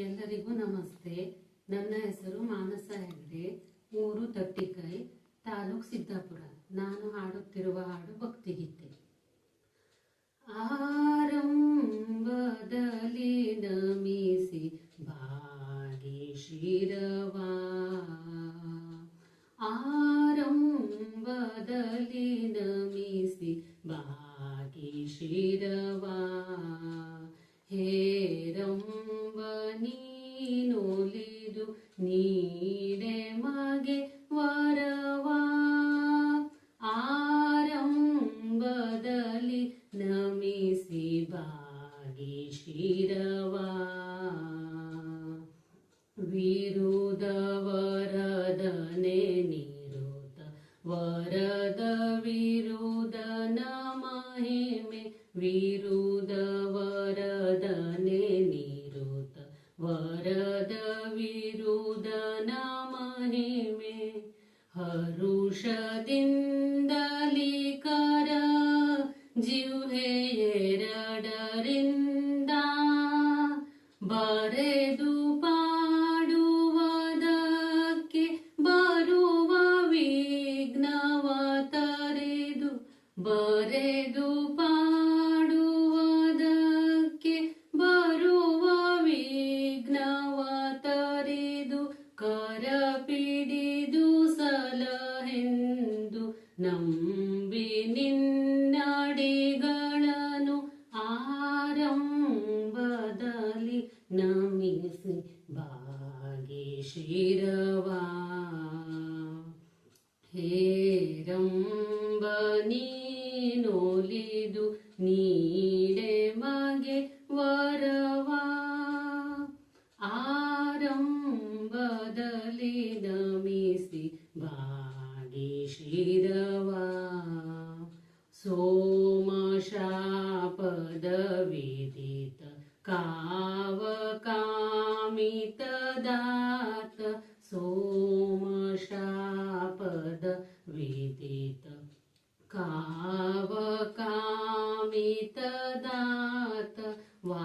ಎಲ್ಲರಿಗೂ ನಮಸ್ತೆ. ನನ್ನ ಹೆಸರು ಮಾನಸ ಹೆಗ್ಡೆ, ಊರು ತಟ್ಟಿಕೈ ತಾಲೂಕ್ ಸಿದ್ದಾಪುರ. ನಾನು ಹಾಡುತ್ತಿರುವ ಹಾಡು ಭಕ್ತಿಗೀತೆ ಆರಂಭದಲ್ಲಿ ನಮಿಸಿ ಬಾಗಿ ಶಿರವಾ. ಆರಂಭದಲ್ಲಿ ನಮಿಸಿ ಬಾಗಿ ಶಿರವಾ. ಹೇರಂಬ ನೀನೊಲಿದು ನೀಡೆ ಮಗೆ ವರವಾ. ಆರಂಭದಲ್ಲಿ ನಮಿಸಿ ಬಾಗಿ ಶಿರವಾ ವಿರುದ ವರದನೆ ನಿರುತ, ವರದ ವಿರುದ ನಮಹಿಮೆ ವಿರುದ ವರದನೆ ನಿರುತ ವರದ chờ tin ನಿನ್ನಡಿಗಳನ್ನು ಆರಂಭದಲ್ಲಿ ನಮಿಸಿ ಬಾಗಿ ಶಿರವಾ ಹೇರಂಬ ನೀನೊಲಿದು ನೀಡೆ ಮಗೆ ವರವ. ಆರಂಭದಲ್ಲಿ ನಮಿಸಿ ಬಾಗಿ सोमशापदविदित कावकामितदात सोमशापद विदित कावकामितदात वा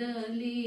ಮನದಲ್ಲಿ